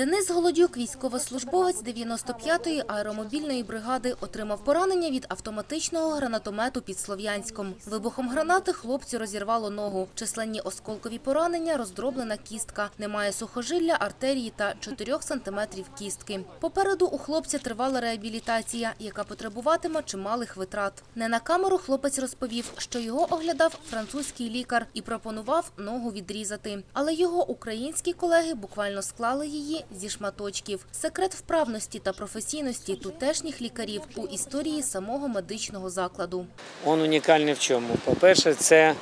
Денис Голодюк, військовослужбовець 95-ї аеромобільної бригади, отримав поранення від автоматичного гранатомету під Слов'янськом. Вибухом гранати хлопцю розірвало ногу. Численні осколкові поранення, роздроблена кістка. Немає сухожилля, артерії та 4 сантиметрів кістки. Попереду у хлопця тривала реабілітація, яка потребуватиме чималих витрат. Не на камеру хлопець розповів, що його оглядав французький лікар і пропонував ногу відрізати. Але його українські колеги буквально склали її зі шматочків. Секрет вправності та професійності тутешніх лікарів у історії самого медичного закладу. Він унікальний в чому? По-перше, це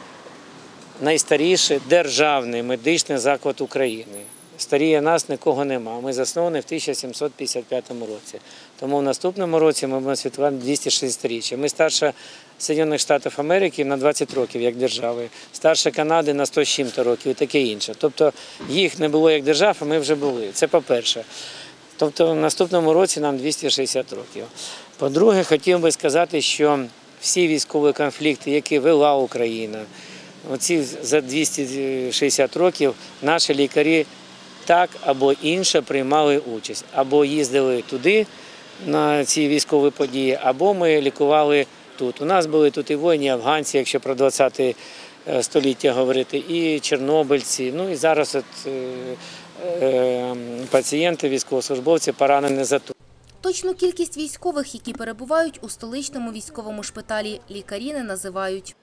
найстаріший державний медичний заклад України. Старіє нас нікого нема. Ми засновані в 1755 році. Тому в наступному році ми будемо святкувати 260-річчя. Ми старше Соєднаних Штатів Америки на 20 років як держави, старше Канади на 100 з чим-то років і таке інше. Тобто їх не було як держав, а ми вже були. Це по-перше. Тобто в наступному році нам 260 років. По-друге, хотів би сказати, що всі військові конфлікти, які вела Україна, оці за 260 років наші лікарі так або інше приймали участь, або їздили туди на ці військові події, або ми лікували тут. У нас були тут і воїни, і афганці, якщо про 20 е, століття говорити, і чорнобильці. Ну і зараз от, е, е, пацієнти, військовослужбовці поранені за тут. Точну кількість військових, які перебувають у столичному військовому шпиталі, лікарі не називають.